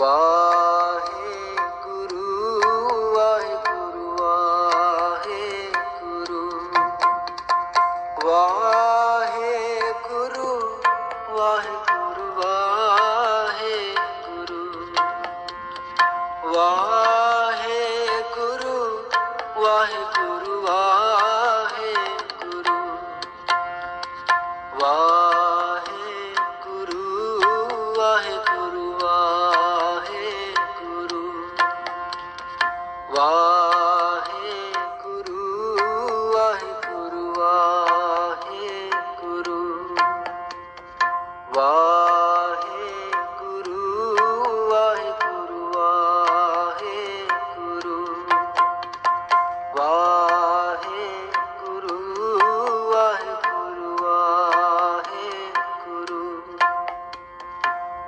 Waheguru Waheguru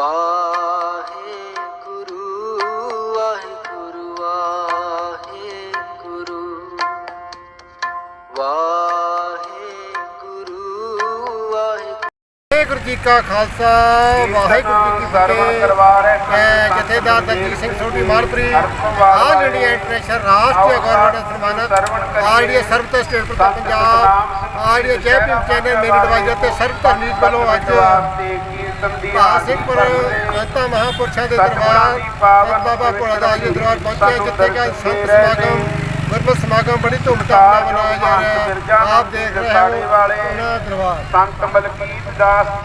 Allah. Waheguru ji ਕਾ ਖਾਲਸਾ ਵਾਹਿਗੁਰੂ ਜੀ ਕੀ ਫਤਿਹ। ਮੈਂ ਜਥੇਦਾਰ Daljit Singh Sodhi Malpuri all India international ਰਾਸ਼ਟਰੀ ਗਵਰਨਮੈਂਟ ਸਨਮਾਨਤ ਆਲ ਇੰਡੀਆ ਸਰਬਤ ਸਟੇਟ ਪ੍ਰਧਾਨ Punjab all India Bhim channel main adviser ਤੇ ਸਰਬ ਧਰਮੀ ਵੱਲੋਂ ਅੱਜ ਭਾਸਿਕਪੁਰ ਮਹੰਤਾ ਮਹਾਪੁਰਸ਼ਾਂ ਦੇ ਦਰਬਾਰ ਬਾਬਾ ਭੋਲਾ ਦੇ ਦਰਬਾਰ ਪਹੁੰਚੇ ਜਿੱਥੇ ਕਿ ਸੰਤ ਸਮਾਗਮ ਗੁਰਮਤਿ ਸਮਾਗਮ ਬੜੀ ਧੂਮਧਾਮ ਨਾਲ ਮਨਾਇਆ ਜਾ ਰਿਹਾ ਹੈ। ਆਪ ਦੇਖ ਰਹੇ ਹੋ ਦਰਬਾਰ। ਸੰਤ ਮਲਕੀਤ ਦਾਸ